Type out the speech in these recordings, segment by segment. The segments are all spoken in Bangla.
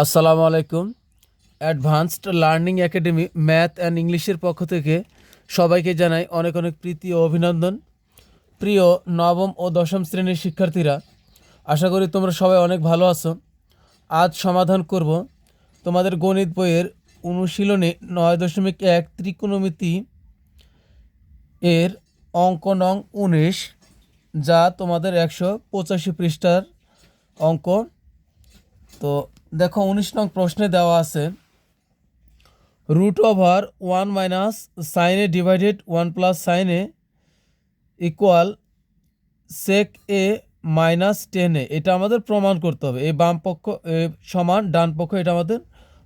আসসালামু আলাইকুম। Advanced learning academy math and ইংলিশের পক্ষ থেকে সবাইকে জানাই অনেক অনেক প্রীতি ও অভিনন্দন। প্রিয় নবম ও দশম শ্রেণির শিক্ষার্থীরা, আশা করি তোমরা সবাই অনেক ভালো আছো। আজ সমাধান করব তোমাদের গণিত বইয়ের অনুশীলনে নয় দশমিক এক ত্রিকোণমিতি এর অঙ্ক নং উনিশ, যা তোমাদের একশো পঁচাশি পৃষ্ঠার অঙ্ক। তো দেখো উনিশ নং প্রশ্নে দেওয়া আছে রুট ওভার ওয়ান মাইনাস সাইনে ডিভাইডেড ওয়ান প্লাস সাইনে equal sec A minus tan A এটা আমাদের প্রমাণ করতে হবে। এই বাম পক্ষ এ, সমান ডান পক্ষ এটা আমাদের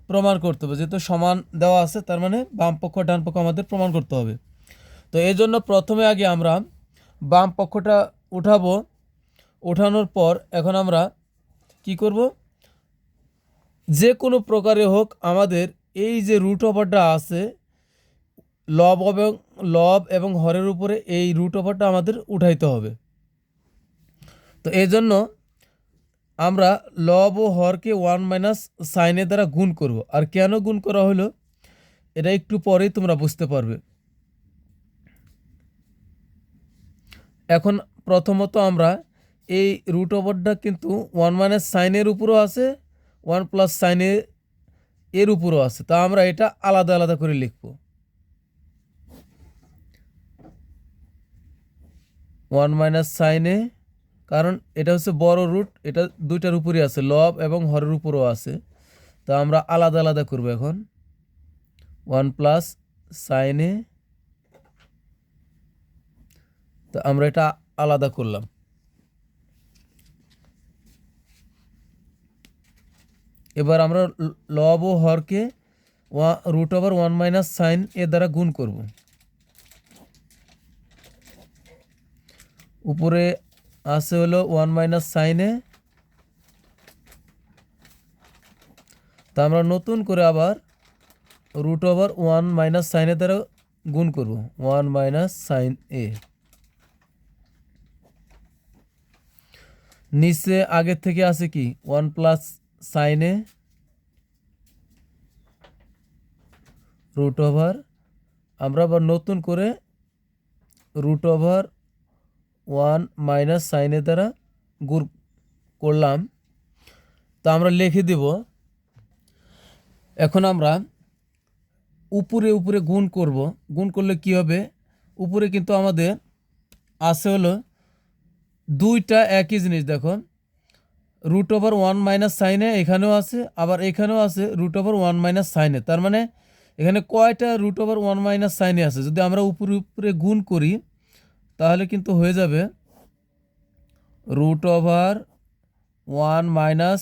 প্রমাণ করতে হবে। যেহেতু সমান দেওয়া আছে তার মানে বাম পক্ষ ডান পক্ষ আমাদের প্রমাণ করতে হবে। তো এই জন্য প্রথমে আগে আমরা বাম পক্ষটা উঠাবো। ওঠানোর পর এখন আমরা কি করব? যে কোনো প্রকারে হোক, আমাদের এই যে রুট ওভারটা আছে লব এবং লব এবং হরের উপরে এই রুট ওভারটা আমাদের উঠাইতে হবে। তো এই জন্য আমরা লব ও হরকে ওয়ান মাইনাস সাইনের দ্বারা গুণ করব। আর কেন গুণ করা হলো? এটা একটু পরেই তোমরা বুঝতে পারবে। এখন প্রথমত আমরা এই রুট ওভারটা কিন্তু ওয়ান মাইনাস সাইনের উপরও আছে ওয়ান প্লাস সাইনে এর উপরও আছে। তা আমরা এটা আলাদা আলাদা করে লিখব। ওয়ান মাইনাস সাইনে কারণ এটা হচ্ছে বড় রুট এটা দুইটার উপরই আছে লব এবং হরের উপরও আছে। তা আমরা আলাদা আলাদা করব এখন। ওয়ান প্লাস সাইনে তো আমরা এটা আলাদা করলাম। এবার আমরা লব ও হরকে ওয়া, root over one minus sine এর দ্বারা গুণ করব। উপরে আছে হলো ওয়ান মাইনাস সাইনে তা আমরা নতুন করে আবার রুট ওভার ওয়ান মাইনাস সাইনের দ্বারা গুণ করব। One minus sine A. নিচে আগের থেকে আছে কি? ওয়ান প্লাস সাইনে রুট ওভার আমরা আবার নতুন করে রুট ওভার ওয়ান মাইনাস সাইনের দ্বারা গুণ করলাম। তা আমরা লিখে দেব, এখন আমরা উপরে উপরে গুণ করব। গুণ করলে কি হবে? উপরে কিন্তু আমাদের আছে হলো দুইটা একই জিনিস, দেখো। রুট ওভার ওয়ান মাইনাস সাইনে এখানেও আছে, আবার এখানেও আছে রুট ওভার ওয়ান মাইনাস সাইনে তার মানে এখানে কয়টা রুট ওভার ওয়ান মাইনাস সাইনে আছে? যদি আমরা উপরে উপরে গুণ করি, তাহলে কিন্তু হয়ে যাবে root over one minus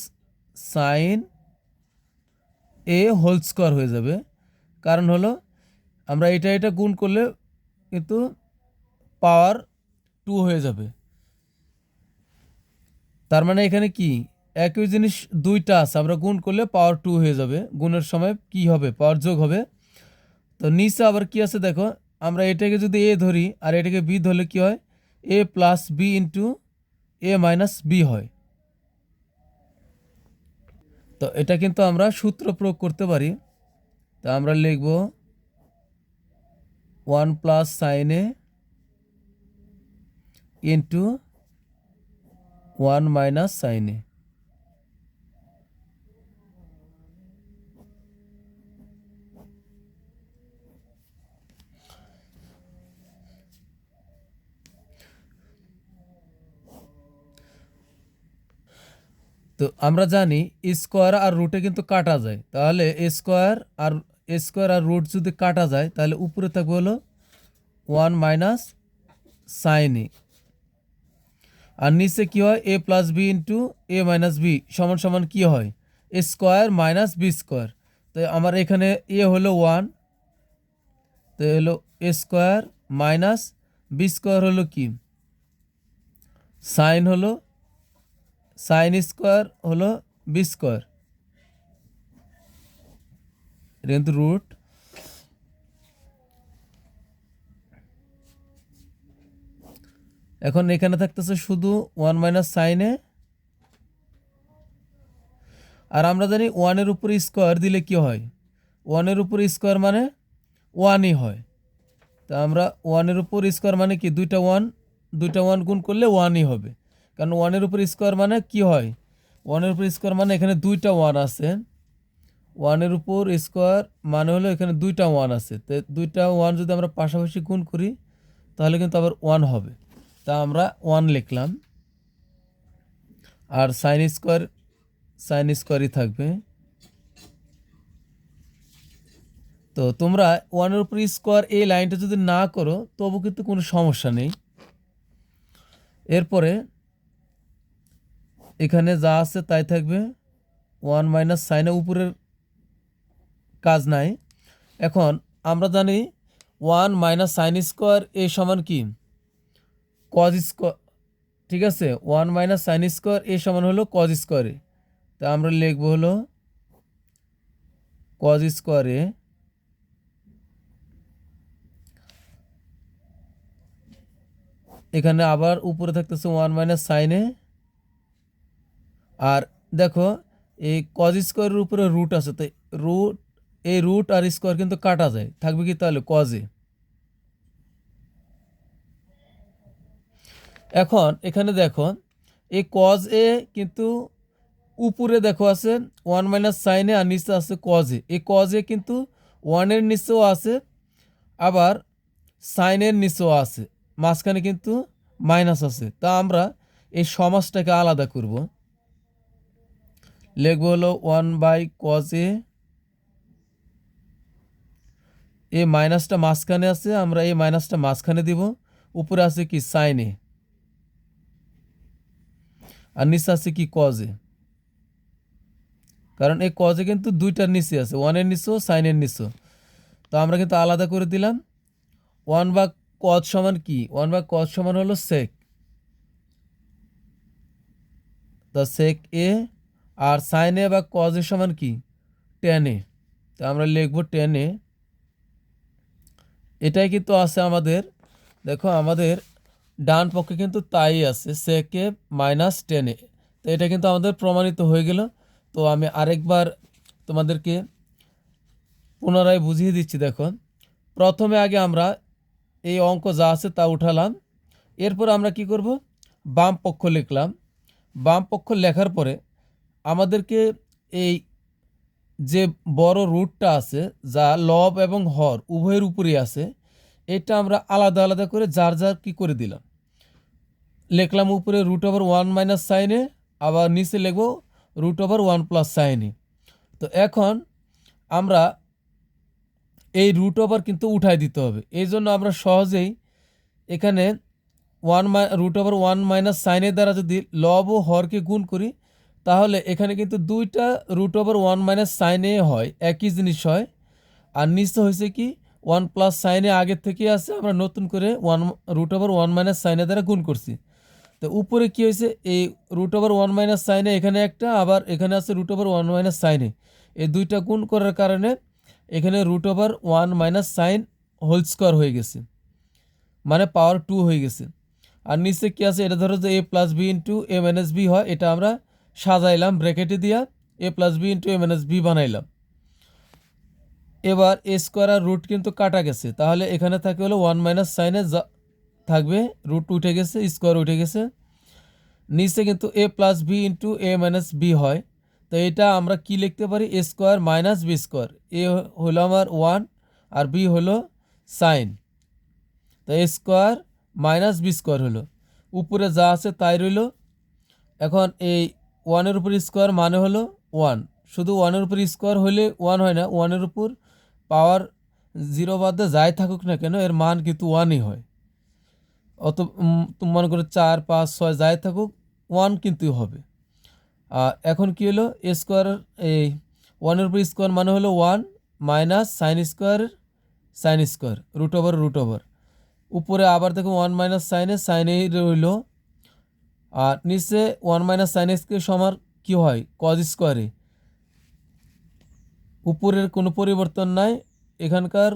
sine A whole square হয়ে যাবে। কারণ হলো, আমরা এটা এটা গুণ করলে কিন্তু পাওয়ার টু হয়ে যাবে। তার মানে এখানে কি? একই জিনিস দুইটা আছে। আমরা গুণ করলে পাওয়ার টু হয়ে যাবে। গুণের সময় কি হবে? পাওয়ার যোগ হবে। তো নিচে আবার কি আছে দেখো? আমরা এটাকে যদি এ ধরি আর এটাকে বি ধরলে কি হয়? A plus B into A minus B হয়। তো এটা কিন্তু আমরা সূত্র প্রয়োগ করতে পারি। তা আমরা লিখব ওয়ান প্লাস সাইনে ইন্টু ওয়ান মাইনাস সাইনে তো আমরা জানি স্কোয়ার আর রুটে কিন্তু কাটা যায়। তাহলে স্কোয়ার আর স্কোয়ার আর রুট যদি কাটা যায়, তাহলে উপরে থাকবে হলো ওয়ান মাইনাস সাইন এ। আর নিচে কী হয়? A plus B into A minus B সমান সমান কী হয়? Square minus B square. তো আমার এখানে এ হলো ওয়ান, তো হলো A square minus B square হলো কি? সাইন হলো সাইন স্কোয়ার হলো বি স্কোয়ার এটা কিন্তু রুট এখন এখানে থাকতেছে শুধু ওয়ান মাইনাস সাইনে আর আমরা জানি ওয়ানের উপরে স্কোয়ার দিলে কি হয়? ওয়ানের উপরে স্কোয়ার মানে ওয়ানই হয়। তা আমরা ওয়ানের উপর স্কোয়ার মানে কি? দুইটা ওয়ান দুইটা ওয়ান গুণ করলে ওয়ানই হবে। কারণ ওয়ানের উপর স্কোয়ার মানে কি হয়? ওয়ানের উপর স্কোয়ার মানে এখানে দুইটা ওয়ান আছে। ওয়ানের উপর স্কোয়ার মানে হলো এখানে দুইটা ওয়ান আছে। তো দুইটা ওয়ান যদি আমরা পাশাপাশি গুণ করি, তাহলে কিন্তু আবার ওয়ান হবে। তা আমরা ওয়ান লিখলাম। আর সাইন স্কোয়ার, সাইন স্কোয়ারই থাকবে। তো তোমরা ওয়ানের উপর স্কোয়ার এই লাইনটা যদি না করো, তবু কিন্তু কোনো সমস্যা নেই। এরপরে এখানে যা আছে তাই থাকবে। ওয়ান মাইনাস সাইনে উপরের কাজ নাই। এখন আমরা জানি one minus sine square A সমান কি? কজ স্কোয়ার, ঠিক আছে? One minus sine square A সমান হলো কজ স্কোয়ারে তা আমরা লিখব হলো কজ স্কোয়ারে এখানে আবার উপরে থাকতেছে ওয়ান মাইনাস সাইনে আর দেখো, এই কজ স্কোয়ারের উপরে রুট আছে, তো রুট এই রুট আর স্কোয়ার কিন্তু কাটা যায়। থাকবে কি তাহলে কজে এখন এখানে দেখো, এই কজ এ কিন্তু উপরে দেখো আছে ওয়ান মাইনাস সাইনে আর নিচে আছে কজে এই কজে কিন্তু ওয়ানের নিচেও আছে, আবার সাইনের নিচেও আছে। মাঝখানে কিন্তু মাইনাস আছে। তা আমরা এই সমাজটাকে আলাদা করব। লিখব হলো ওয়ান বাই কজ এ এই মাইনাসটা মাঝখানে আছে, আমরা এই মাইনাসটা মাঝখানে দিব। উপরে আছে কি সাইনে আর নিচে আছে কি কজে কারণ এই কজে কিন্তু দুইটার নিচে আছে ওয়ানের নিচেও সাইনের নিচেও। তো আমরা কিন্তু আলাদা করে দিলাম। ওয়ান বা কজ সমান কি? ওয়ান বা কজ সমান হলো সেক তা সেক এ আর সাইনে বা কজে সমান কি? টেনে। তো আমরা লিখব টেনে। এটাই কিন্তু আছে আমাদের, দেখো আমাদের ডান পক্ষে কিন্তু তাই আছে, সেকে মাইনাস টেনে। তো এটা কিন্তু আমাদের প্রমাণিত হয়ে গেল। তো আমি আরেকবার তোমাদেরকে পুনরায় বুঝিয়ে দিচ্ছি, দেখো। প্রথমে আগে আমরা এই অঙ্ক যা আছে তা উঠালাম। এরপর আমরা কি করব? বাম পক্ষ লিখলাম। বাম পক্ষ লেখার পরে আমাদেরকে এই যে বড় রুটটা আছে, যা লব এবং হর উভয়ের উপরেই আছে, এটা আমরা আলাদা আলাদা করে যার যার কি করে দিলাম। লিখলাম উপরে root over one minus sine A আবার নিচে লিখব root over one plus sine A তো এখন আমরা এই রুট ওভার কিন্তু উঠাই দিতে হবে। এই জন্য আমরা সহজেই এখানে one my root over one minus সাইনের দ্বারা যদি লব ও হরকে গুণ করি তাহলে এখানে কিন্তু দুইটা রুট ওভার ওয়ান মাইনাস সাইনে হয়, একই জিনিস হয়। আর নিচে হয়েছে কি ওয়ান প্লাস সাইনে আগের থেকে আছে, আমরা নতুন করে one root over one minus সাইনে দ্বারা গুণ করছি। তো উপরে কি হয়েছে, এই রুট ওভার ওয়ান মাইনাস সাইনে এখানে একটা, আবার এখানে আছে রুট ওভার ওয়ান মাইনাস সাইনে এই দুইটা গুণ করার কারণে এখানে root over one minus sine whole square হয়ে গেছে। মানে পাওয়ার টু হয়ে গেছে। আর নিচে কী আছে, এটা ধরো যে A plus B into A minus B হয়, এটা আমরা সাজাইলাম ব্র্যাকেটে দিয়া A plus B into A minus B বানাইলাম। এবার এ স্কোয়ার আর রুট কিন্তু কাটা গেছে। তাহলে এখানে থাকে হলো ওয়ান মাইনাস সাইনে থাকবে রুট উঠে গেছে স্কোয়ার উঠে গেছে। নিচে কিন্তু A plus B into A minus B হয়। তো এটা আমরা কি লিখতে পারি? A square minus B square A হলো আমার ওয়ান আর বি হলো সাইন তো A square minus B square হলো। উপরে যা আছে তাই রইল। এখন এই ওয়ানের উপর স্কোয়ার মানে হলো ওয়ান। শুধু ওয়ানের উপর স্কোয়ার হলে ওয়ান হয় না, ওয়ানের উপর পাওয়ার জিরো বাদে যাই থাকুক না কেন, এর মান কিন্তু ওয়ানই হয়। অত তুমি মনে করো চার, পাঁচ, ছয়, যাই থাকুক, ওয়ান কিন্তু হবে। এখন কি হলো? এ স্কোয়ার এই ওয়ানের উপর স্কোয়ার মানে হলো one minus sine square sine square, root over root over. উপরে আবার দেখো ওয়ান মাইনাস সাইনে সাইনে রইল আর নিচে ওয়ান মাইনাস সাইন এক্সকে সমান কী হয়? কজ স্কোয়ারে উপরের কোনো পরিবর্তন নাই। এখানকার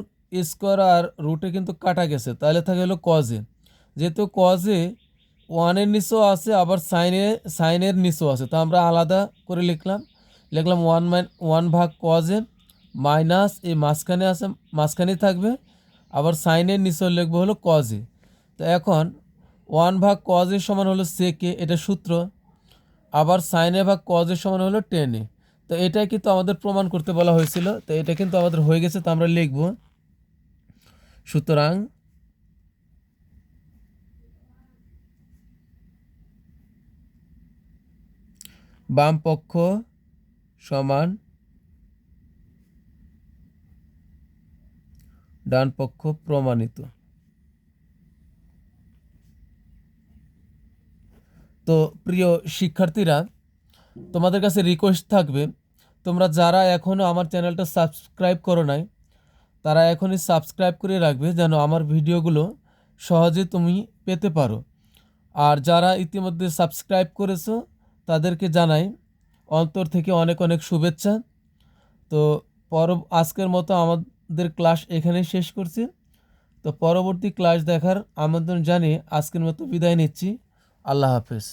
স্কোয়ার আর রুটে কিন্তু কাটা গেছে। তাহলে থাকে হলো কজে যেহেতু কজে ওয়ানের নিচেও আছে, আবার সাইনে সাইনের নিচেও আছে। তো আমরা আলাদা করে লিখলাম। লিখলাম ওয়ান মাইন ওয়ান ভাগ কজে মাইনাস এই মাঝখানে আছে, মাঝখানেই থাকবে। আবার সাইনের নিচে লিখব হলো কজে তো এখন ওয়ান ভাগ কজের সমান হলো সেকে এটা সূত্র। আবার সাইনে ভাগ কজের সমান হলো টেনে তো এটাই কিন্তু আমাদের প্রমাণ করতে বলা হয়েছিল। তো এটা কিন্তু আমাদের হয়ে গেছে, তো আমরা লিখব। সুতরাং বাম পক্ষ সমান ডান পক্ষ প্রমাণিত। তো প্রিয় শিক্ষার্থীরা, তোমাদের কাছে রিকোয়েস্ট থাকবে, তোমরা যারা এখনও আমার চ্যানেলটা সাবস্ক্রাইব করো নাই, তারা এখনই সাবস্ক্রাইব করে রাখবে যেন আমার ভিডিওগুলো সহজে তুমি পেতে পারো। আর যারা ইতিমধ্যে সাবস্ক্রাইব করেছ, তাদেরকে জানাই অন্তর থেকে অনেক অনেক শুভেচ্ছা। তো পর আজকের মতো আমাদের ক্লাস এখানেই শেষ করছি। তো পরবর্তী ক্লাস দেখার আমন্ত্রণ জানিয়ে আজকের মতো বিদায় নিচ্ছি। আল্লাহ হাফেজ।